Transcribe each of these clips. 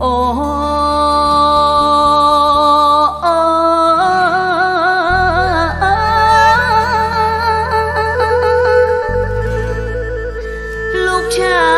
โอ้ลูกชาย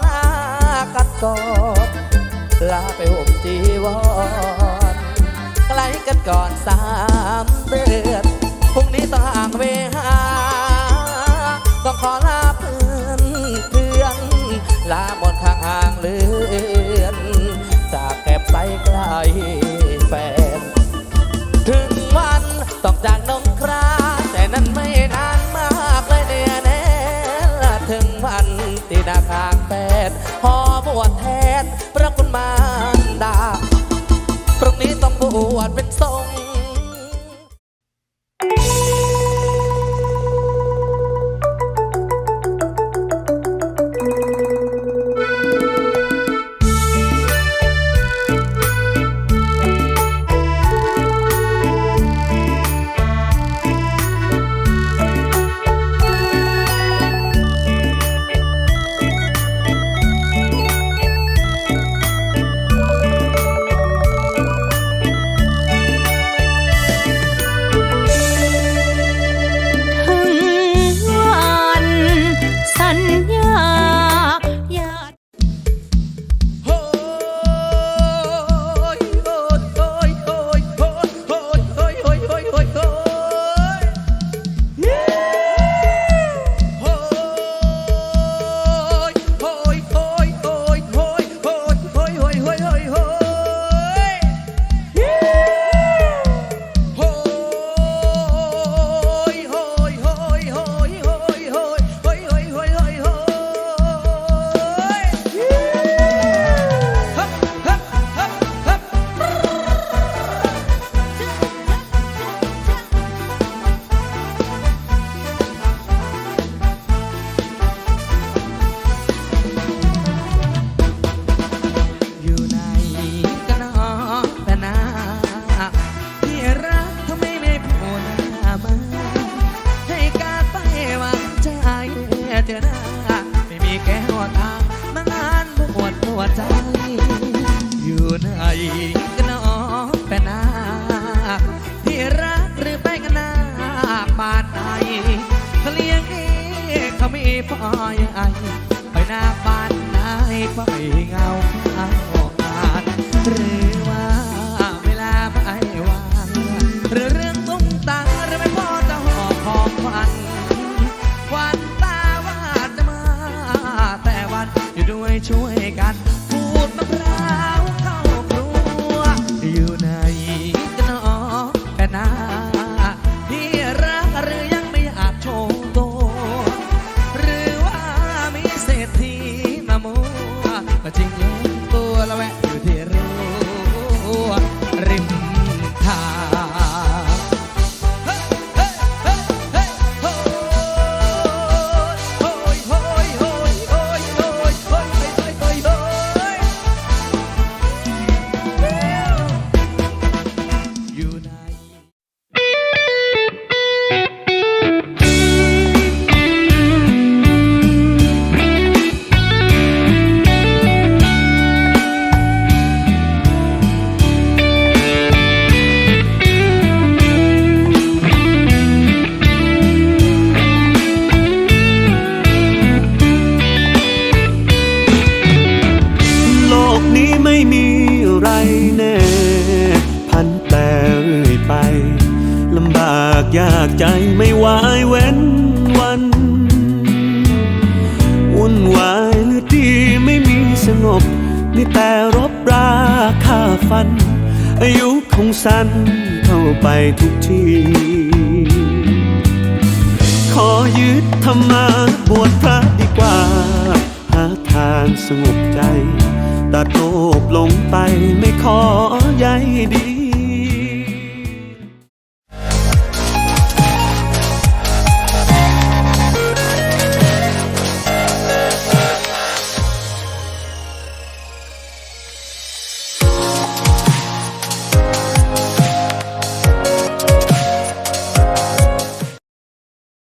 กอดลาไปห่มจีวรไกลกันก่อนสามเดือนพรุ่งนี้ต้องห่างเวหาต้องขอลาเพื่อนเพื่อน ลาหมดทางห่างเลือน จากแอบไปไกลแฟน ถึงวันต้องจากน้อง เหาอ้างงานหรือว่าเวลาไม่ว่าเรื่องตุ้งตังรือไม่พอจะหอบของวัญวันตาวาจมา แต่วันอยู่ด้วยช่วย ใจไม่วายเว้นวันวุ่นวายหรือดีไม่มีสงบมีแต่รบราค่าฟัน อายุคงสั้นเข้าไปทุกทีขอยึดธรรมาบวชพระดีกว่า หาทางสงบใจตัดโลภลงไปไม่ขอใยดี